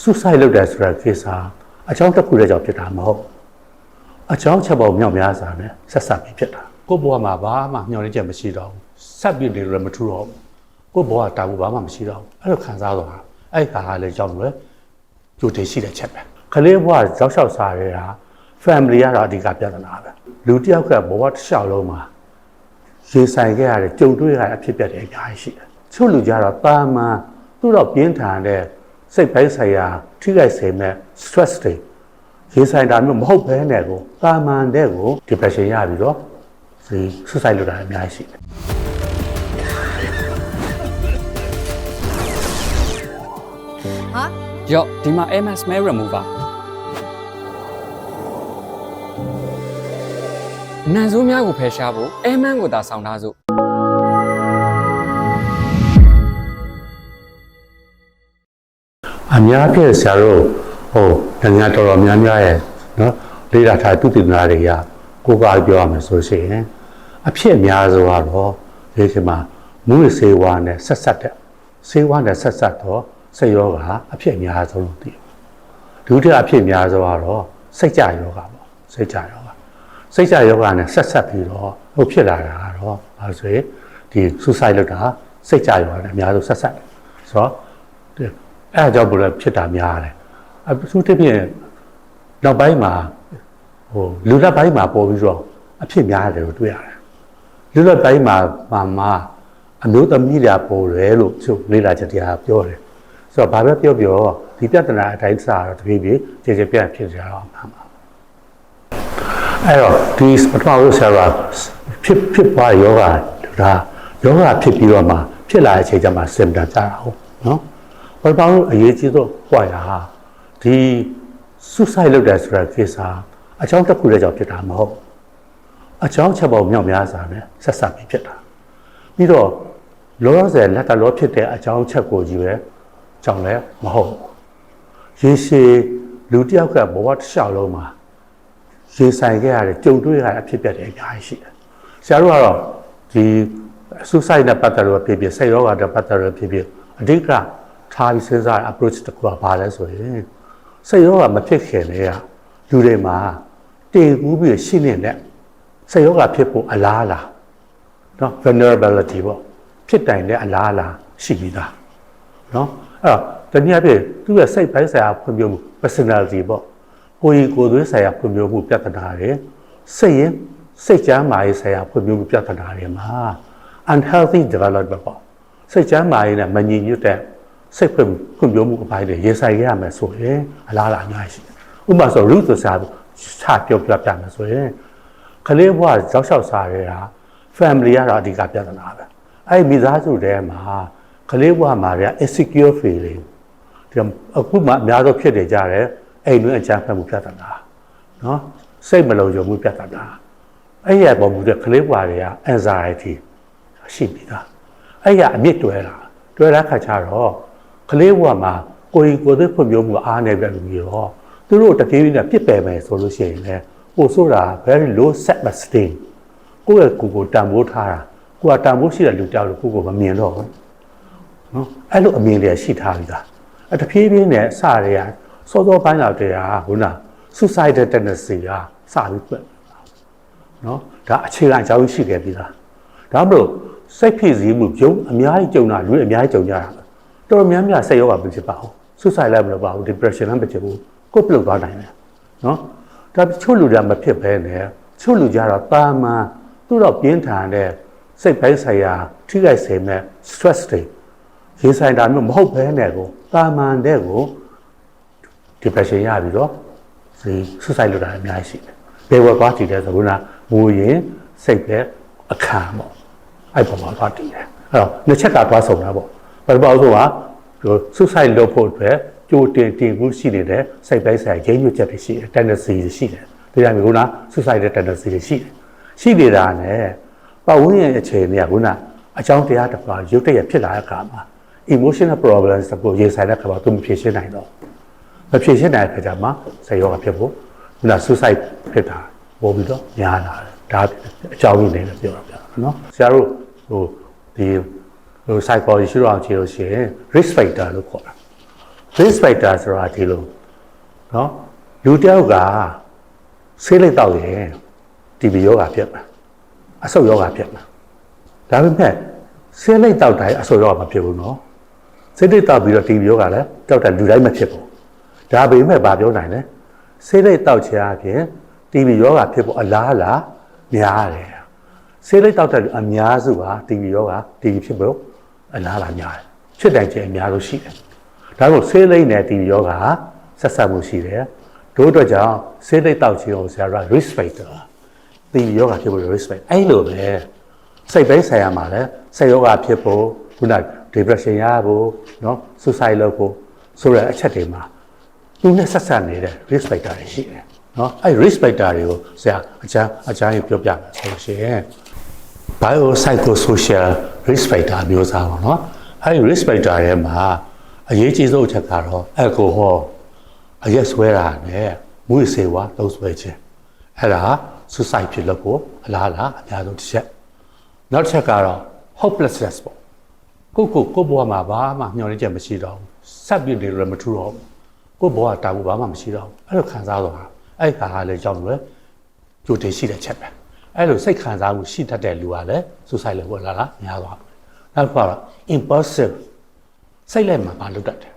suicide လုပ်တယ်ဆိုတဲ့ case ဟာအကြောင်းတစ်ခုတည်းကြောင့်ဖြစ်တာမဟုတ်ဘူးအကြောင်းချက်ပေါင်းမြောက်များစွာနဲ့ဆက်ဆက်ပြီးဖြစ်တာကိုယ့်ဘဝမှာဘာမှမျှော်လင့်ချက်မရှိတော့ဘူးဆက်ပြီးနေလို့လည်းမထူတော့ဘူးကိုယ့်ဘဝတာဘူးဘာမှမရှိတော့ဘူးအဲ့လိုခံစားသွားတာအဲ့ခါကလည်းကြောက်လို့ကြိုတင်ရှိတဲ့ချက်ပဲကလေးဘဝကြောက်လျှောက်စားရတာ family ကတော့အဓိကပြဿနာပဲလူတစ်ယောက်ကဘဝတစ်လျှောက်လုံးမှာရေဆိုင်ခဲ့ရတယ်ကြုံတွေ့ရတဲ့အဖြစ်အပျက်တွေအများကြီးရှိတယ်။ချို့လူကြတော့ပါမန်သူ့တော့ပြင်းထန်တဲ့ စိတ်ပိုင်းဆိုင်ရာထိခိုက်စေမဲ့ stress တွေရေဆိုင်တာမျိုးမဟုတ်ဘဲနဲ့ကိုပါမန်တဲ့ကို depression ရပြီးတော့ဒီ suicide လုပ်တာအများကြီးရှိတယ်ဟာရော့ဒီမှာ MS Smell Remover နန်ဆိုးများကိုဖယ်ရှားဖို့ Airman ကိုသာဆောင်ထားစို့။ အများပြည့်ဆရာတို့ဟိုနိုင်ငံတော်တော်များများရဲ့နော်လေးလာထားသူတည်နာတွေကကိုယ်ကပြောရမယ်ဆိုရှင်အဖြစ်အများဆုံးကတော့ဒီချိန်မှာမူရစေဝါနဲ့ဆက်ဆက်တဲ့စေဝါနဲ့ဆက်ဆက်တော့စိတ်ရောဂါအဖြစ်အများဆုံးလို့သိတယ်ဒုတိယအဖြစ်အများဆုံးကတော့စိတ်ကြယောဂါပေါ့စိတ်ကြယောဂါစိတ်ကြယောဂါနဲ့ဆက်ဆက်ပြီးတော့ဟိုဖြစ်လာတာကတော့ဘာလို့ဆိုရင်ဒီ suicide လုပ်တာစိတ်ကြယောဂါနဲ့အများဆုံးဆက်ဆက်တယ်ဆိုတော့ဒီ အဲအကြောင်းဘယ်လိုဖြစ်တာများလဲအထူးသဖြင့်နောက်ပိုင်းမှာဟိုလူလက်ပိုင်းမှာပေါ်ပြီးတော့အဖြစ်များတယ်လို့တွေ့ရတယ်လူလက်ပိုင်းမှာမှာမှာအမျိုးသမီးတွေပေါ်တယ်လို့သူလေးလာချက်တရားပြောတယ်ဆိုတော့ဘာပဲပြောပြောဒီပြဿနာအတိုင်းစားတော့တပြေးပြေးကျေကျေပြန့်ဖြစ်ကြတော့မှာပါအဲ့တော့ဒီပထမဦးဆရာကဖြစ်ဖြစ်ပွားယောဂဒါယောဂဖြစ်ပြီးတော့မှဖြစ်လာတဲ့အချိန်ကျမှ symptom ကြတာဟုတ်နော် ပထမဦးအရေးကြီးဆုံးပွားရဟာဒီ suicide လုပ်တယ်ဆိုတဲ့ case ဟာအကြောင်းတစ်ခုတည်းကြောင့်ဖြစ်တာမဟုတ်ဘူးအကြောင်းချက်ပေါင်းမြောက်များစွာနဲ့ဆက်ဆက်ပြီးဖြစ်တာပြီးတော့လောလောဆယ်လက်တလောဖြစ်တဲ့အကြောင်းချက်ကိုကြီးပဲကြောင့်လည်းမဟုတ်ဘူးရေရှည်လူတစ်ယောက်ကဘဝတစ်လျှောက်လုံးမှာရေဆိုင်ခဲ့ရတယ်ကြုံတွေ့ရတဲ့အဖြစ်အပျက်တွေအများကြီးရှိတယ်ဆရာတို့ကတော့ဒီ suicide နဲ့ပတ်သက်လို့ဖြစ်ဖြစ်စိတ်ရောဂါနဲ့ပတ်သက်လို့ဖြစ်ဖြစ်အဓိက ထားပြီးစဉ်းစားတဲ့ approach တစ်ခုကဘာလဲဆိုရင်စိတ်ရောဂါမဖြစ်ခင်တည်းကလူတွေမှာတင်ကူးပြီးရှင်းနေတဲ့စိတ်ရောဂါဖြစ်ဖို့အလားအလာနော် vulnerability ပေါ့ဖြစ်တိုင်တဲ့အလားအလာရှိပြီးသားနော်အဲ့တော့တနည်းအားဖြင့်သူ့ရဲ့စိတ်ပိုင်းဆိုင်ရာဖွံ့ဖြိုးမှု personality ပေါ့ကိုယ်ကြီးကိုယ်သွေးဆိုင်ရာဖွံ့ဖြိုးမှုပြဿနာတွေစိတ်ရင်စိတ်ကြမ်းမာရေးဆိုင်ရာဖွံ့ဖြိုးမှုပြဿနာတွေမှာ unhealthy development ပေါ့စိတ်ကြမ်းမာရေးနဲ့မညီညွတ်တဲ့ စိတ်ဖွံ့ဖွံ့ဖြိုးမှုအပိုင်းတွေရင်ဆိုင်ရရမယ်ဆိုရင်အလားအလာအများကြီးရှိတယ်ဥပမာဆို root ဆိုစာချပြောပြပြမယ်ဆိုရင်ကလေးဘဝကြောက်လျှောက်စားရတာ family ကတော့အဓိကပြဿနာပဲအဲ့ဒီမိသားစုထဲမှာကလေးဘဝမှာရ insecure feeling ဒီအခုမှအများဆုံးဖြစ်နေကြတယ်အိမ်တွင်းအကြမ်းဖက်မှုပြဿနာနော်စိတ်မလုံခြုံမှုပြဿနာအဲ့ရပေါ်မှုတဲ့ကလေးဘဝတွေက anxiety ရှိပြီးသားအဲ့ရအမြင့်တွဲတာတွဲတဲ့ခါကျတော့ ကလေးဘဝမှာကိုယ်ကြီးကိုယ်သေးဖွံ့ဖြိုးမှုအားနေပြလူကြီးရောသူတို့တကယ်ကြီးနဲ့ပြစ်ပယ်မယ်ဆိုလို့ရှိရင်လည်းပို့ဆိုတာ very low self esteem ကိုယ့်ရဲ့ကိုယ်ကိုတန်ဖိုးထားတာကိုယ်ကတန်ဖိုးရှိတဲ့လူတောက်လို့ကိုယ့်ကိုမမြင်တော့ဘူးနော်အဲ့လိုအမြင်တွေရှိထားပြီးသားအဲ့တဖြည်းဖြည်းနဲ့စရရစောစောပိုင်းလောက်တည်းဟာခုန suicidal tendency ကစပြီးပြတ်နော်ဒါအခြေခံအကြောင်းရှိခဲ့ပြီးသားဒါမှမဟုတ်စိတ်ဖြစ်စည်းမှုကြုံအများကြီးကြုံတာလူအများကြီးကြုံကြတာ တော်တော်များများစိတ်ရောဂါမဖြစ်ပါဘူး suicide လည်းမလုပ်ပါဘူး depression လည်းမဖြစ်ဘူးကိုယ်ပြုတ်သွားနိုင်တယ်နော်ဒါချို့လူတွေကမဖြစ်ဘဲနဲ့ချို့လူကြတော့တာမန်သူ့တော့ပြင်းထန်တဲ့စိတ်ပိုင်းဆိုင်ရာထိခိုက်စေမဲ့ stress တွေရေဆိုင်တာမျိုးမဟုတ်ဘဲနဲ့ကိုတာမန်တဲ့ကို depression ရပြီးတော့ဒီ suicide လုပ်တာအများကြီးရှိတယ်။ဘယ်ဝက်သွားတည်တယ်ဆိုတော့ငိုရင်စိတ်ပဲအခါပေါ့။အဲ့ပေါ်မှာသွားတည်တယ်။အဲ့တော့နှစ်ချက်ကသွားဆုံးတာပေါ့။ ပထမဆုံးကဟို suicide လုပ်ဖို့အတွက်ကြိုတင်တင်မှုရှိနေတဲ့စိတ်ပိုင်းဆိုင်ရာရင်းညွှန်းချက်တွေရှိတယ် tendency တွေရှိတယ်။ဒါကြောင့်မို့က suicide တဲ့ tendency တွေရှိတယ်။ရှိနေတာနဲ့ပတ်ဝန်းကျင်အခြေအနေကခုနအကြောင်းတရားတစ်ပါးရုပ်တရက်ဖြစ်လာတဲ့အခါမှာ emotional problems ကိုရေးဆိုင်တဲ့အခါမှာသူမဖြေရှင်းနိုင်တော့ဘူးမဖြေရှင်းနိုင်တဲ့အခါကျမှဆေရောဂါဖြစ်ဖို့ခုန suicide ဖြစ်တာပို့ပြီးတော့များလာတယ်ဒါအကြောင်းရင်းလေးလည်းပြောတာပြနော်ဆရာတို့ဟိုဒီ ဟို psychology ရှိတော့အောင်ကြည့်လို့ရှိရင် risk factor လို့ခေါ်တာ risk factor ဆိုတာဒီလိုနော်လူတစ်ယောက်ကဆေးလိပ်တောက်ရင် TB ယောဂဖြစ်မှာအဆုတ်ယောဂဖြစ်မှာဒါပေမဲ့ဆေးလိပ်တောက်တိုင်းအဆုတ်ယောဂမဖြစ်ဘူးနော်ဆေးလိပ်တောက်ပြီးတော့ TB ယောဂလည်းတောက်တဲ့လူတိုင်းမဖြစ်ဘူးဒါပေမဲ့ဘာပြောနိုင်လဲဆေးလိပ်တောက်ခြင်းအပြင် TB ယောဂဖြစ်ဖို့အလားအလာများတယ်ဆေးလိပ်တောက်တဲ့လူအများစုက TB ယောဂ TB ဖြစ်ဖို့ အလားအလာများတယ်ဖြစ်တိုင်းခြင်းအများလို့ရှိတယ် ဒါကိုဆေးလိမ့်နဲ့တီယောဂါဆက်ဆက်မှုရှိတယ်တို့အတွက်ကြောင့်ဆေးလိမ့်တောက်ခြင်းကိုဆရာက risk factor တီယောဂါဖြစ်ဖို့ risk factor အဲ့လိုပဲစိတ်ပိုင်းဆိုင်ရာမှာလည်းစိတ်ယောဂါဖြစ်ဖို့ခုန depression ရဖို့เนาะ suicide လုပ်ဖို့ဆိုတဲ့အချက်တွေမှာသူနဲ့ဆက်ဆက်နေတဲ့ risk factor တွေရှိတယ်เนาะအဲ့ risk factor တွေကိုဆရာအချမ်းအချမ်းပြောပြမယ်ဆိုလို့ရှိရင် biopsychosocial risk factor မျိုးစားပေါ့နော်အဲဒီ risk factor ထဲမှာအရေးကြီးဆုံးအချက်ကတော့ alcohol အရက်ဆွဲတာနဲ့မူစေဝါတုံးဆွဲခြင်းအဲ့ဒါ suicide ဖြစ်လို့ကိုအလားအလာအများဆုံးတစ်ချက်နောက်တစ်ချက်ကတော့ hopelessness ပေါ့ကိုကိုကိုဘဝမှာဘာမှမျှော်လင့်ချက်မရှိတော့ဘူးဆက်ပြီးနေလို့မထူတော့ဘူးကိုဘဝတာဘူးဘာမှမရှိတော့ဘူးအဲ့လိုခံစားတော့အဲ့ဒါဟာလည်းကြောင့်လို့ကြိုတင်ရှိတဲ့ချက်ပဲ အဲ့လိုစိတ်ခံစားမှုရှိတတ်တဲ့လူကလည်း suicide လုပ်ဖို့လာတာများသွားတယ်နောက်တစ်ခါတော့ impulsive စိတ်လိုက်မှာပါလုပ်တတ်တယ်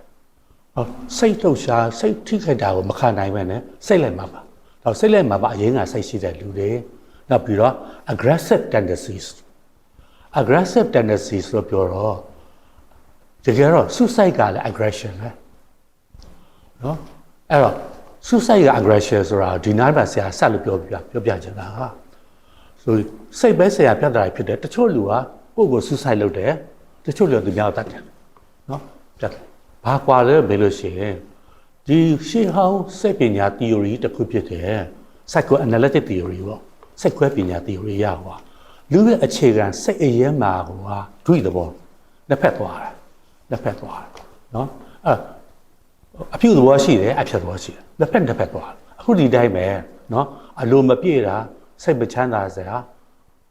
ဟောစိတ်ထုတ်ရှားစိတ်ထိခိုက်တာကိုမခံနိုင်ပဲနဲ့စိတ်လိုက်မှာပါတော့စိတ်လိုက်မှာပါအရင်ကစိတ်ရှိတဲ့လူတွေနောက်ပြီးတော့ aggressive tendencies aggressive tendencies လို့ပြောတော့တကယ်တော့ suicide ကလည်း aggression ပဲနော်အဲ့တော့ suicide က aggression ဆိုတာဒီနားမှာဆရာဆက်လို့ပြောပြပြောပြချင်တာဟာ ဆိုစိတ်ပဲဆရာပြတ်တာဖြစ်တယ်တချို့လူကကိုယ့်ကို suicide လုပ်တယ်တချို့လူကသူများကိုတတ်တယ်နော်ပြတ်တယ်ဘာကွာလဲဘယ်လိုရှိရင်ဒီရှေးဟောင်းစိတ်ပညာ theory တစ်ခုဖြစ်တယ် psychoanalytic theory ပေါ့စိတ်ခွဲပညာ theory ရဟောလူရဲ့အခြေခံစိတ်အရေးမှာဟိုဟာဒွိသဘောနှစ်ဖက်သွားတာနှစ်ဖက်သွားတာနော်အဲ့အပြုသဘောရှိတယ်အဖြတ်သဘောရှိတယ်နှစ်ဖက်နှစ်ဖက်သွားတယ်အခုဒီတိုင်းပဲနော်အလိုမပြည့်တာ စိတ်မချမ်းသာစရာ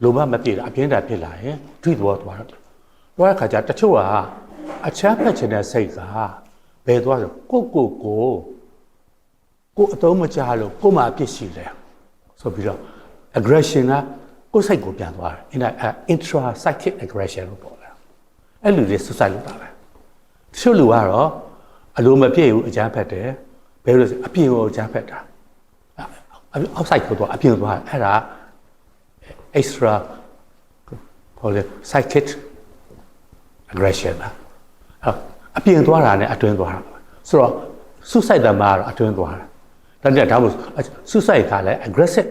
လိုမမပြည့်တာအပြင်းတာဖြစ်လာရင်ဒွိသဘောသွားတယ်သွားတဲ့ခါကျတချို့ကအချမ်းဖက်ချင်တဲ့စိတ်ကဘယ်သွားဆိုကိုယ့်ကိုယ်ကိုကိုယ်အတုံးမချလို့ကိုယ်မှာအပြစ်ရှိတယ်ဆိုပြီးတော့ aggression ကကိုယ်စိတ်ကိုပြန်သွားတယ် in a intra psychic aggression လို့ပြောတာအဲ့လူတွေ suicide လုပ်တာပဲတချို့လူကတော့အလိုမပြည့်ဘူးအချမ်းဖက်တယ်ဘယ်လိုဆိုအပြင်ကိုအချမ်းဖက်တာ outside ကိုသွားအပြင်သွားအဲ့ဒါ extra ခေါ်လဲ psychic aggression ပါအပြင်သွားတာနဲ့အတွင်းသွားတာဆိုတော့ suicide တမှာတော့အတွင်းသွားတာဒါကြဒါမှမဟုတ် suicide ကလည်း aggressive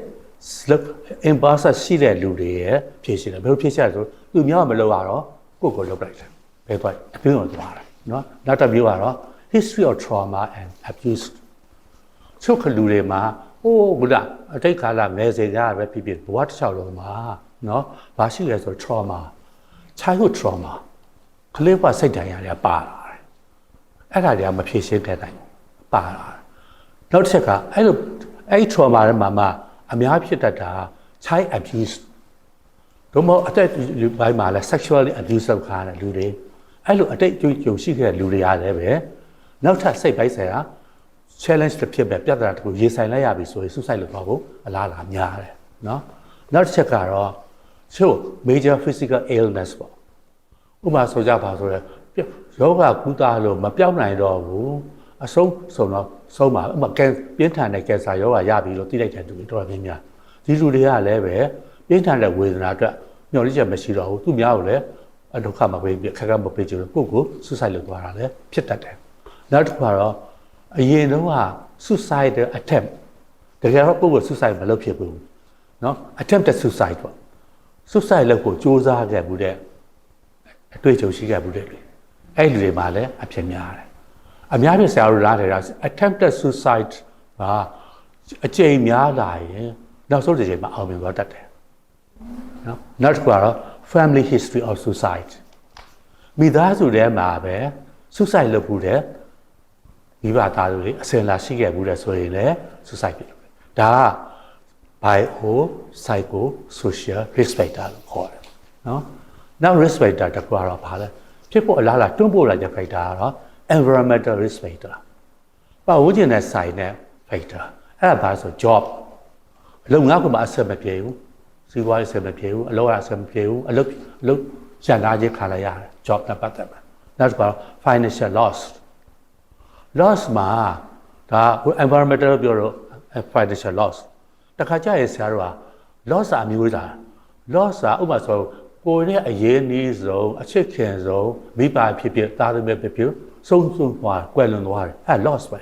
impulse ရှိတဲ့လူတွေရဲ့ဖြည့်ရှင်တယ်ဘယ်လိုဖြည့်ရှင်လဲဆိုသူများမလုပ်ရတော့ကိုယ့်ကိုလုပ်လိုက်တယ်ဘယ်သွားအတွင်းကိုသွားတာနော်နောက်တစ်မျိုးကတော့ history of trauma and abuse ချုပ်ခလူတွေမှာ ဟိုးဘုရားအတိတ်ကာလမယ်စေကြရပဲဖြစ်ဖြစ်ဘဝတစ်လျှောက်လုံးမှာနော်ဘာရှိလဲဆိုတော့ trauma childhood trauma ကလေးဘဝစိတ်ဒဏ်ရာတွေပါလာတယ်အဲ့ဒါတွေကမဖြေရှင်းတဲ့တိုင်းပါလာတယ်နောက်တစ်ချက်ကအဲ့လိုအဲ့ trauma တွေမှာမှအများဖြစ်တတ်တာ child abuse တို့မဟုတ်အတိတ်ဘိုင်းမှာလဲ sexually abuse လုပ်ခါတဲ့လူတွေအဲ့လိုအတိတ်ကြုံရှိခဲ့တဲ့လူတွေအားလည်းပဲနောက်ထပ်စိတ်ပိုင်းဆိုင်ရာ challenge တစ်ဖြစ်ပဲပြဿနာတစ်ခုရေဆိုင်လိုက်ရပြီဆိုရင် suicide လုပ်တော့ဖို့အလားအလာများတယ်เนาะနောက်တစ်ချက်ကတော့ချို့ major physical illness ပေါ့ဥပမာဆိုကြပါဆိုရယောဂကုသလို့မပြောင်းနိုင်တော့ဘူးအဆုံးဆုံးတော့ဆုံးပါဥပမာကဲပြင်းထန်တဲ့ကင်ဆာယောဂရပြီလို့သိလိုက်တဲ့သူတွေတော်တော်များများဒီလူတွေကလည်းပဲပြင်းထန်တဲ့ဝေဒနာအတွက်မျှော်လင့်ချက်မရှိတော့ဘူးသူများကိုလည်းအဒုက္ခမပေးပြခက်ခက်မပေးကြလို့ကိုယ့်ကို suicide လုပ်သွားတာလည်းဖြစ်တတ်တယ်နောက်တစ်ခါတော့ အရင်တော့က suicide attempt တကယ်တော့ကိုယ့်ကို suicide မလုပ်ဖြစ်ဘူးเนาะ attempted suicide ပေါ့ suicide လုပ်ဖို့စ조사ခဲ့မှုတဲ့အတွေ့အကြုံရှိခဲ့မှုတဲ့လူအဲ့လူတွေမှာလည်းအဖြစ်များတယ်အများကြီးဆရာတို့လားတယ်က attempted suicide ကအကြိမ်များလာရင်နောက်ဆုံးတစ်ချိန်မှာအောင်မြင်သွားတတ်တယ်နော်နောက်တစ်ခုကတော့ family history of suicide မိသားစုထဲမှာပဲ suicide လုပ်မှုတဲ့ မိဘသားစုတွေအစင်လာရှိခဲ့မှုတဲ့ဆိုရင်လည်း suicide ဖြစ်တယ်ဒါက bio psycho social risk factor လို့ခေါ်တယ်နော်နောက် risk factor တစ်ခုကတော့ဘာလဲဖြစ်ဖို့အလားအလာတွန်းပို့လာတဲ့ factor ကတော့ environmental risk factor ပတ်ဝန်းကျင်နဲ့ဆိုင်တဲ့ factor အဲ့ဒါဘာလဲဆို job အလုပ်ငါ့ကမှအဆက်မပြေဘူးစီးပွားရေးအဆက်မပြေဘူးအလုပ်အဆက်မပြေဘူးအလုပ်အလုပ်ရန်သားချင်းခါလိုက်ရတယ် job နဲ့ပတ်သက်မှာနောက်တစ်ခါ financial loss loss မှာဒါ environmental ပြောတော့ financial loss တခါကျရင်ဆရာတို့က loss အမျိုးသား loss ဥပမာဆိုကိုယ်နဲ့အရေးနည်းဆုံးအချစ်ခင်ဆုံးမိဘဖြစ်ဖြစ်သားသမီးဖြစ်ဖြစ်ဆုံးဆုံးသွားကွယ်လွန်သွားတယ်အဲ loss ပဲ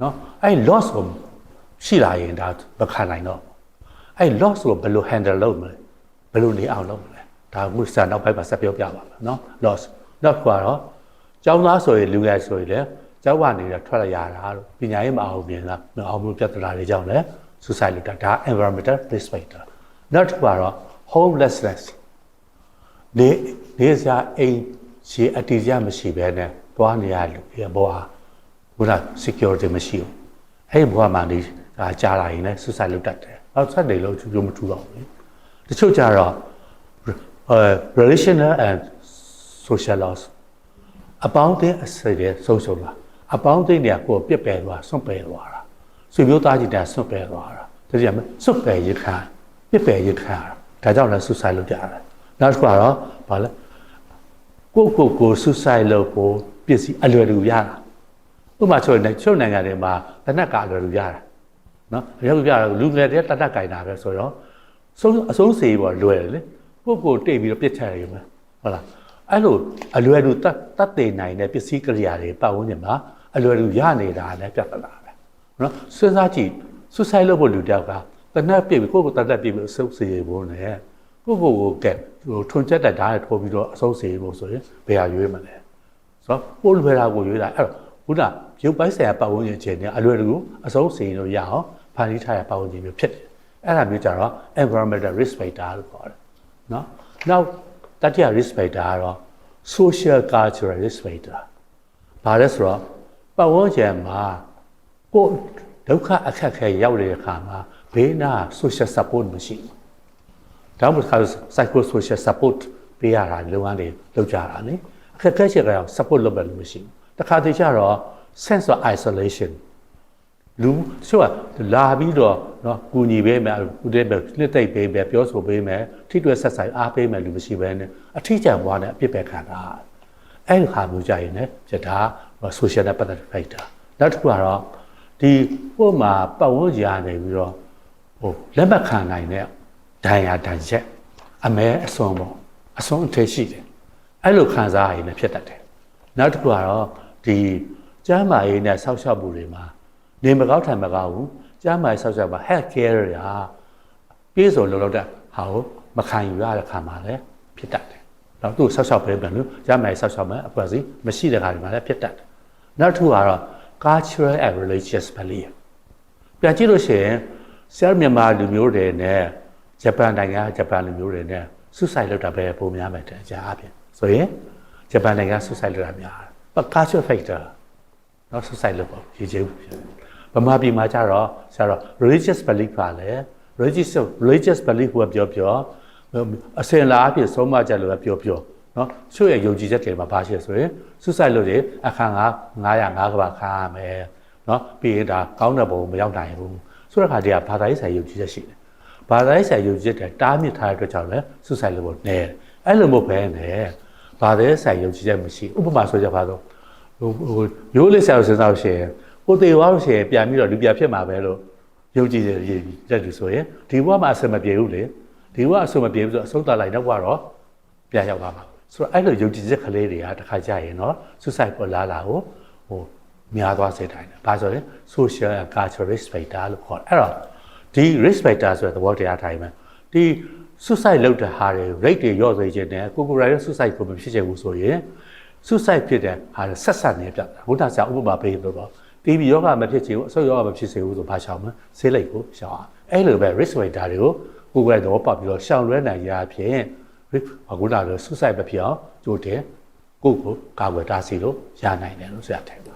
နော်အဲ loss ကိုရှိလာရင်ဒါမခံနိုင်တော့အဲ loss ကိုဘယ်လို handle လုပ်မလဲဘယ်လိုနေအောင်လုပ်မလဲဒါမှုစံနောက်ပိုင်းမှာဆက်ပြောပြပါမယ်နော် loss နောက်တစ်ခါတော့ကျောင်းသားဆိုရင်လူငယ်ဆိုရင်လည်း ကျောင်းကနေထွက်လာရတာလို့ပညာရေးမအောင်မြင်လားမအောင်မှုပြဿနာတွေကြောင့်လည်း suicide လုပ်တာဒါ environmental risk factor နောက်တစ်ခါတော့ homelessness နေနေစရာအိမ်ရှိအတီးစရာမရှိဘဲနဲ့သွားနေရလူတွေဘောဟာဘုရား security မရှိဘူးအဲ့ဒီဘဝမှာနေဒါကြားလာရင်လည်း suicide လုပ်တတ်တယ်နောက်ဆက်နေလို့ကျိုးမထူတော့ဘူးတချို့ကြတော့အဲ relational and social loss အပေါင်းအသင်းအစရဆုံးရှုံးလာ အပေါင်းအသင်းတွေကကိုယ်ပြက်ပယ်သွားဆွန့်ပယ်သွားတာဆွေမျိုးသားကြီးတည်းဆွန့်ပယ်သွားတာတကယ်မှဆွန့်ပယ်ရခံပြက်ပယ်ရခံဒါကြောင့်လည်း suicide လုပ်ကြတယ်နောက်တစ်ခါတော့ဘာလဲကိုယ့်ကိုယ်ကို suicide လုပ်ဖို့ပစ္စည်းအလွယ်တကူရတာဥပမာဆိုရင်ချုပ်နိုင်ငံတွေမှာတနက်ကအလွယ်တကူရတာနော်အလွယ်တကူရတာလူငယ်တွေတနက်ကင်တာပဲဆိုတော့ဆုံးအဆုံးစေပေါ်လွယ်တယ်လေကိုယ့်ကိုယ်တိတ်ပြီးတော့ပြစ်ချရရုံပဲဟုတ်လားအဲ့လိုအလွယ်တကူတတ်တတ်သိနိုင်တဲ့ပစ္စည်းကိရိယာတွေပတ်ဝန်းကျင်မှာ အလွယ်တကူရနေတာလည်းပြဿနာပဲနော်စဉ်းစားကြည့် suicide လုပ်ဖို့လူတယောက်ကတနက်ပြစ်ပြီးကိုယ့်ကိုယ်တတ်တတ်ပြစ်ပြီးအဆုံးစေဖို့နဲ့ကိုယ့်ကိုယ်ကိုကဲဟိုထွန်ချက်တက်ဓာတ်နဲ့ထိုးပြီးတော့အဆုံးစေဖို့ဆိုရင်ဘယ်ဟာရွေးမလဲဆိုတော့ပို့လွယ်တာကိုရွေးတာအဲ့တော့ခုနရုပ်ပိုင်းဆိုင်ရာပတ်ဝန်းကျင်ချင်းနဲ့အလွယ်တကူအဆုံးစေလို့ရအောင်ဖန်တီးထားတဲ့ပတ်ဝန်းကျင်မျိုးဖြစ်တယ်အဲ့ဒါမျိုးကြတော့ environmental risk factor လို့ခေါ်တယ်နော်နောက်တတိယ risk factor ကတော့ social cultural risk factor ဘာလဲဆိုတော့ ပတ်ဝန်းကျင်မှာကိုယ်ဒုက္ခအခက်ခဲရောက်တဲ့အခါမှာဘေးနာ social support မရှိဘူး။ဒါမှမဟုတ် psycho social support ပေးရတာလုပ်ငန်းတွေလုပ်ကြတာလေ။အခက်ခဲချက်ကတော့ support လုပ်ပဲလို့မရှိဘူး။တခါတည်းကျတော့ sense of isolation လူဆိုတော့လာပြီးတော့เนาะကူညီပေးမယ်ဦးတဲ့ပဲနှစ်သိပ်ပေးမယ်ပြောဆိုပေးမယ်ထိတွေ့ဆက်ဆိုင်အားပေးမယ်လူမရှိဘဲနဲ့အထီးကျန်ဘွားနဲ့အပြစ်ပဲခံတာအဲ့ဒီခါမျိုးကြရင်လည်းပြတာ social နဲ့ပတ်သက်တဲ့ factor နောက်တစ်ခုကတော့ဒီဟိုမှာပတ်ဝန်းကျင်ကနေပြီးတော့ဟိုလက်မခံနိုင်တဲ့ဒဏ်ရာဒဏ်ချက်အမဲအစွန်ပေါ့အစွန်အထည်ရှိတယ်အဲ့လိုခံစားရရင်လည်းဖြစ်တတ်တယ်နောက်တစ်ခုကတော့ဒီကျမ်းမာရေးနဲ့ဆောက်ရှောက်မှုတွေမှာနေမကောက်ထိုင်မကောက်ဘူးကျမ်းမာရေးဆောက်ရှောက်ပါ health care တွေဟာပြေစုံလုံလောက်တဲ့ဟာကိုမခံယူရတဲ့ခါမှာလည်းဖြစ်တတ်တယ်တော့သူ့ဆောက်ရှောက်ပေးပြန်လို့ကျမ်းမာရေးဆောက်ရှောက်မယ်အဖွဲ့အစည်းမရှိတဲ့ခါဒီမှာလည်းဖြစ်တတ်တယ် နောက်တစ်ခုကတော့ cultural and religious belief ပြန်ကြည့်လို့ရှိရင်ဆရာမြန်မာလူမျိုးတွေနဲ့ဂျပန်နိုင်ငံဂျပန်လူမျိုးတွေနဲ့ဆုဆိုင်လုပ်တာပဲပုံများမယ်တဲ့အကြအပြင်ဆိုရင်ဂျပန်နိုင်ငံဆုဆိုင်လုပ်တာများတယ်။ cultural factor နော်ဆုဆိုင်လုပ်ပေါ့ရည်ကျဘူးဗမာပြည်မှာကျတော့ဆရာတော့ religious belief ပါလေ religious religious belief ကိုပြောပြောအစင်လာအဖြစ်ဆုံးမချက်လို့ပြောပြော နော်ချို့ရဲ့ယုံကြည်ချက်တွေမှာပါရှိဆိုရင်ဆုဆိုင်လို့တွေအခန်း9 905ကဘာခါရမယ်နော်ပြီးရင်ဒါကောင်းတဲ့ဘုံမရောက်နိုင်ဘူးဆိုတဲ့ခါတည်းကဘာသာရေးဆိုင်ယုံကြည်ချက်ရှိတယ်ဘာသာရေးဆိုင်ယုံကြည်ချက်တားမြစ်ထားတဲ့အတွက်ကြောင့်လည်းဆုဆိုင်လို့နေတယ်အဲ့လိုမျိုးပဲနဲ့ဘာသာရေးဆိုင်ယုံကြည်ချက်မရှိဥပမာဆိုကြပါတော့ဟိုဟိုရိုးလေးဆရာကိုစဉ်းစားလို့ရှိရင်ကိုတေဝါလို့ရှိရင်ပြန်ပြီးတော့လူပြဖြစ်မှာပဲလို့ယုံကြည်တယ်ရည်တက်သူဆိုရင်ဒီဘဝမှာအဆင်မပြေဘူးလေဒီဘဝအဆင်မပြေဘူးဆိုအဆုံးသတ်လိုက်တော့ကတော့ပြန်ရောက်သွားမှာ ဆိုတော့အဲ့လိုယုံကြည်ချက်ကလေးတွေကတစ်ခါကြာရင်တော့ suicide ပေါ်လာလာကိုဟိုများသွားစေတိုင်းတယ်။ဘာဆိုရင် social and cultural risk factor လို့ခေါ်တယ်။အဲ့တော့ဒီ risk factor ဆိုတဲ့သဘောတရားတိုင်းမှာဒီ suicide လုပ်တဲ့ဟာတွေ rate တွေရော့စေခြင်းနဲ့ကိုကိုရိုင်း suicide ကိုမဖြစ်ချင်ဘူးဆိုရင် suicide ဖြစ်တဲ့ဟာဆက်ဆက်နေပြတာဘုရားဆရာဥပမာပေးလို့တော့တီဗီယောဂမဖြစ်ချင်ဘူးအဆုတ်ယောဂမဖြစ်စေဘူးဆိုဘာရှောင်မလဲဆေးလိပ်ကိုရှောင်အောင်အဲ့လိုပဲ risk factor တွေကိုကိုယ်ကတော့ပတ်ပြီးတော့ရှောင်လွဲနိုင်ရအဖြစ် အခုလာလို့ suicide မဖြစ်အောင်ကြိုးတယ်ကိုယ့်ကိုကာကွယ်တားဆီးလို့ရနိုင်တယ်လို့ဆရာထင်